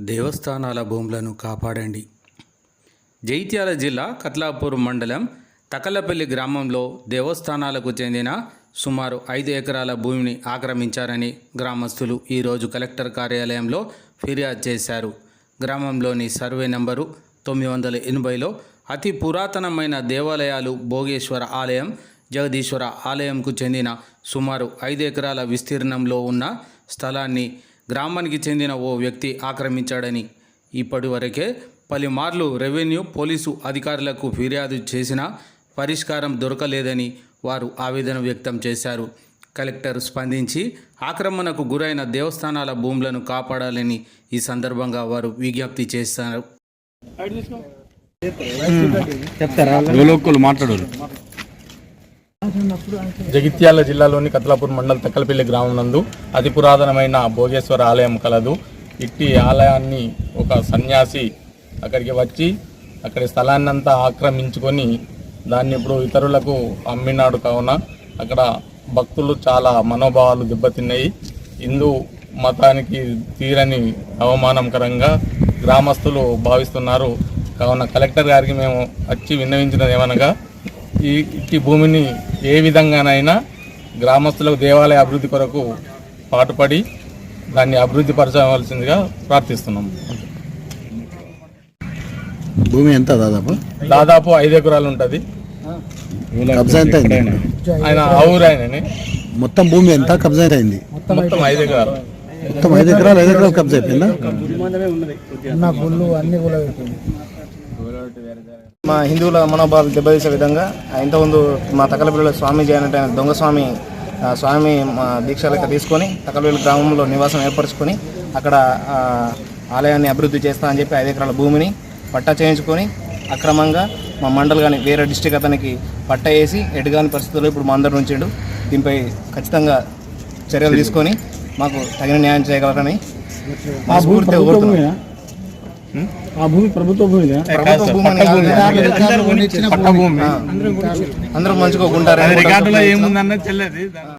దేవస్థానాల భూములను కాపాడండి. జైత్యాల జిల్లా కత్లాపూర్ మండలం తకలపల్లి గ్రామంలో దేవస్థానాలకు చెందిన సుమారు ఐదు ఎకరాల భూమిని ఆక్రమించారని గ్రామస్తులు ఈరోజు కలెక్టర్ కార్యాలయంలో ఫిర్యాదు చేశారు. గ్రామంలోని సర్వే నంబరు తొమ్మిది వందల ఎనభైలో అతి పురాతనమైన దేవాలయాలు భోగేశ్వర ఆలయం జగదీశ్వర ఆలయంకు చెందిన సుమారు ఐదు ఎకరాల విస్తీర్ణంలో ఉన్న స్థలాన్ని గ్రామానికి చెందిన ఓ వ్యక్తి ఆక్రమించాడని ఇప్పటివరకే పలుమార్లు రెవెన్యూ పోలీసు అధికారులకు ఫిర్యాదు చేసినా పరిష్కారం దొరకలేదని వారు ఆవేదన వ్యక్తం చేశారు. కలెక్టర్ స్పందించి ఆక్రమణకు గురైన దేవస్థానాల భూములను కాపాడాలని ఈ సందర్భంగా వారు విజ్ఞప్తి చేశారు. లోకల్ మాట్లాడారు. జగిత్యాల జిల్లాలోని కత్లాపూర్ మండల తక్కలపల్లి గ్రామం నందు అతి పురాతనమైన భోగేశ్వర ఆలయం కలదు. ఇట్టి ఆలయాన్ని ఒక సన్యాసి అక్కడికి వచ్చి అక్కడి స్థలాన్నంతా ఆక్రమించుకొని దాన్ని ఇప్పుడు ఇతరులకు అమ్మినాడు కావున అక్కడ భక్తులు చాలా మనోభావాలు దెబ్బతిన్నాయి. హిందూ మతానికి తీరని అవమానకరంగా గ్రామస్తులు భావిస్తున్నారు. కావున కలెక్టర్ గారికి మేము వచ్చి విన్నవించినది ఏమనగా ఈ ఇట్టి భూమిని ఏ విధంగానైనా గ్రామస్తులకు దేవాలయ అభివృద్ధి కొరకు పాటుపడి దాన్ని అభివృద్ధి పరచవలసిందిగా ప్రార్థిస్తున్నాం. భూమి ఎంత దాదాపు? దాదాపు ఐదు ఎకరాలు ఉంటుంది. కబ్జా ఎంత అయింది? ఆయన ఆవురు ఆయనని. మొత్తం భూమి ఎంత? కబ్జా అయింది? మొత్తం ఐదు ఎకరాలు. మొత్తం ఐదు ఎకరాలు ఐదు ఎకరాలు కబ్జా అయిపోయిందా? మా హిందువుల మనోభావాలు దెబ్బతీసే విధంగా ఇంతకుముందు మా తకలపల్లిలో స్వామీజీ అయినట్టు దొంగ స్వామి స్వామి మా దీక్ష లెక్క తీసుకొని తకలపల్లి గ్రామంలో నివాసం ఏర్పరచుకొని అక్కడ ఆలయాన్ని అభివృద్ధి చేస్తా అని చెప్పి ఐదు ఎకరాల భూమిని పట్టా చేయించుకొని అక్రమంగా మా మండల్ కానీ వేరే డిస్టిక్ అతనికి పట్టా వేసి ఎటుగాని పరిస్థితుల్లో ఇప్పుడు మా అందరు ఉంచాడు దీనిపై ఖచ్చితంగా చర్యలు తీసుకొని మాకు తగిన న్యాయం చేయగలరని మనస్ఫూర్తిగా కోరుతున్నాం. ఆ భూమి ప్రభుత్వ భూమి అందరూ మంచిగా ఉంటారు రికార్డులో ఏముందన్నది చెల్లెది